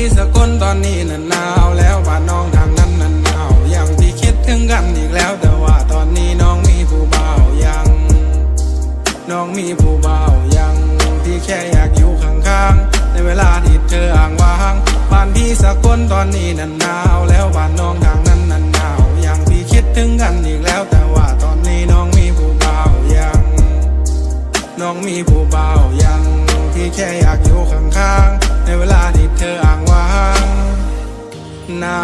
ีสกลตอนนี้น่ะหนาวแล้วบ้านน้องทางนั้นน่ะหนาวยังพี่คิดถึงกันอีกแล้ว แต่ว่าตอนนี้น้องมีผู้บ่ายัง น้องมีผู้บ่ายังพี่แค่อยากอยู่ข้างๆ ในเวลาที่เธออ่างว่างบ้านพี่สกลตอนนี้น่ะหนาวแล้วบ้านน้องทางนั้นน่ะหนาวยังพี่คิดถึงกันอีก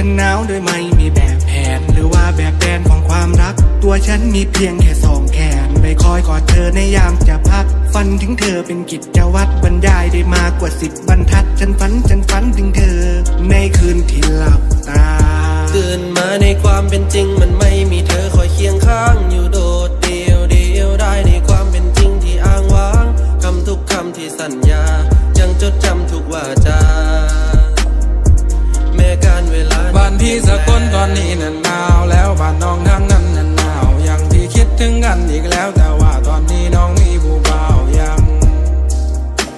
ฉันหนาวโดยไม่มีแบบแผน หรือว่าแบบแผนของความรัก ตัวฉันมีเพียงแค่สองแขนไปคอยกอดเธอในยามจะพัก ฝันถึงเธอเป็นกิจวัตรบรรยายได้มากกว่าสิบบรรทัด ฉันฝันฉันฝันถึงเธอ ในคืนที่หลับตาตื่นมาในความเป็นจริงมันไม่มีเธอคอยเคียงข้างอยู่โดดเดียวเดียวได้ในความเป็นจริงที่อ้างว้างคำทุกคำที่สัญญา กันอีกแล้วแต่ว่าตอนนี้น้องมีผู้บ่าวยัง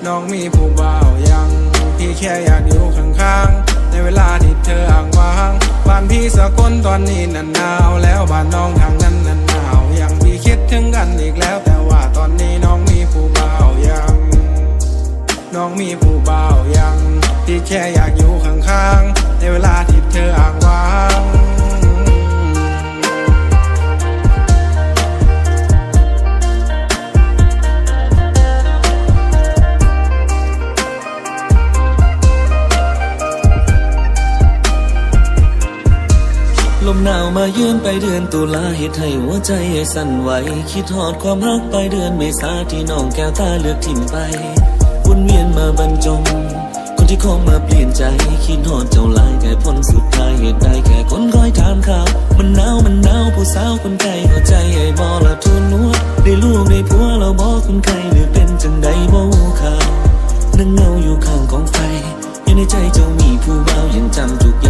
น้องมีผู้บ่าวยัง พี่แค่อยากอยู่ข้างๆ ในเวลาที่เธออ่างว่างบ้านพี่สะกลตอนนี้น่ะหนาวแล้วบ้านน้องทางนั้นน่ะหนาวยังพี่คิดถึงกันอีกแล้วแต่ว่าตอนนี้น้องมีผู้บ่าวยัง น้องมีผู้บ่าวยังที่แค่อยากอยู่ข้างๆ ในเวลาที่เธออ่าง หนาวมาเยือนไปเดือนตุลาเหตุให้หัวใจสั่นไหว คิดหอดความรักไปเดือนเมษาที่น้องแก้วตาเลือกทิมไปวนเวียนมาบรรจง คนที่คงมาเปลี่ยนใจ คิดหอดเจ้าลายแต่พ้นสุดท้ายเหตุใดแค่คนคอยถามข่าวมันหนาวมันหนาวผู้สาวคนไกลหัวใจไอ้บอละทุนนวดได้ลูกได้ผัวเราบอกคนไกลหรือเป็นจังใดบ่ข่าวนั่งเงาอยู่ข้างกองไฟอยู่ในใจเจ้ามีผู้บ่ายังจำทุกอย่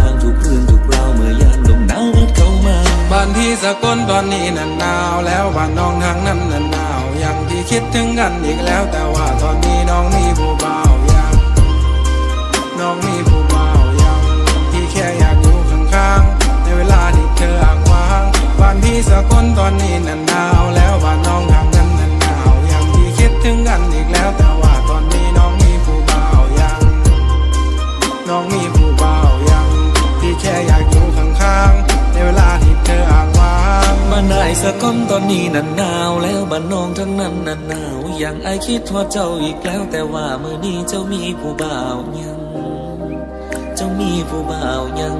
าง สกลตอนนี้น่นหนาวแล้วบ้านน้องทางนั้นน่นหนาวยังพี่คิดถึงกันอีกแล้ว แต่ว่าตอนนี้น้องมีผู้บ่าวยังน้องมีผู้บ่าวยังพี่แค่อยากอยู่ข้างๆในเวลาที่เธออ้างว่างบ้านพี่สกลตอนนี้น่นานนายสะก้อนตอนนี้นันหนาวแล้วบ้านน้องทั้งนั้นนันหนาวอย่างไอคิดว่าเจ้าอีกแล้วแต่ว่าเมื่อนี้เจ้ามีผู้บ่าวยัง เจ้ามีผู้บ่าวยัง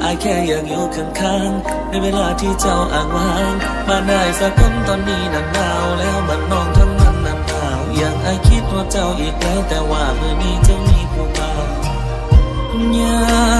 ไอแค่อยากอยู่ข้างๆในเวลาที่เจ้าอ่างว่างบ้านนายสะก้อนตอนนี้นันหนาวแล้วบ้านน้องทั้งนั้นนันหนาวอย่างไอคิดว่าเจ้าอีกแล้วแต่ว่าเมื่อนี้เจ้ามีผู้บ่าวยัง